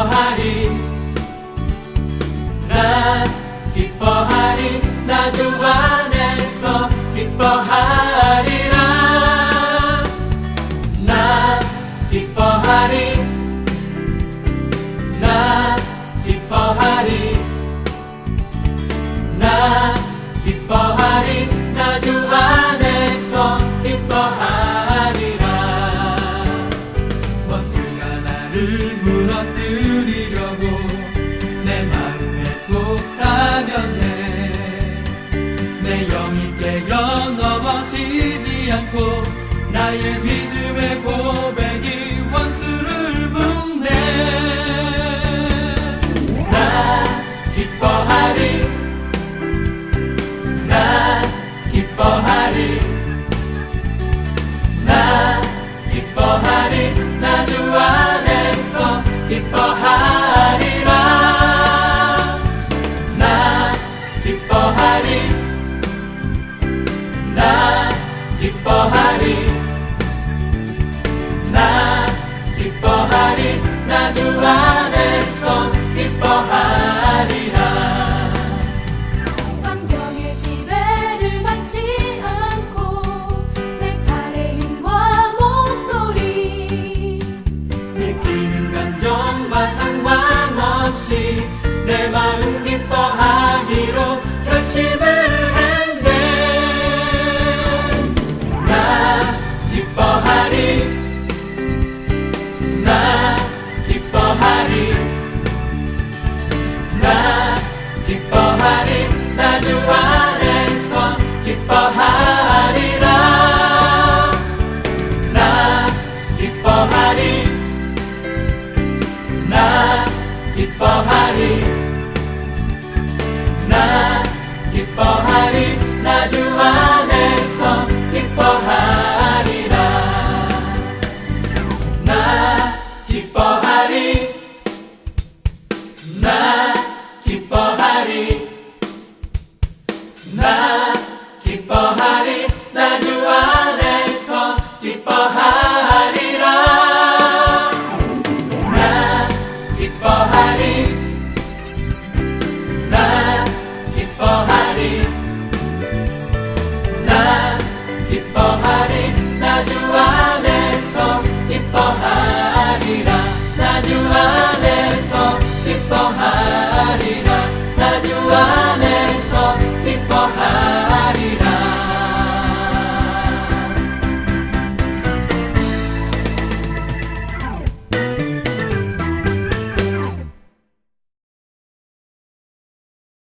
기뻐하리. 나 기뻐하리. 나 주 안에서 기뻐하리라. 영이 깨어 넘어지지 않고 나의 믿음의 고 기뻐하리. 나 기뻐하리. 나 주와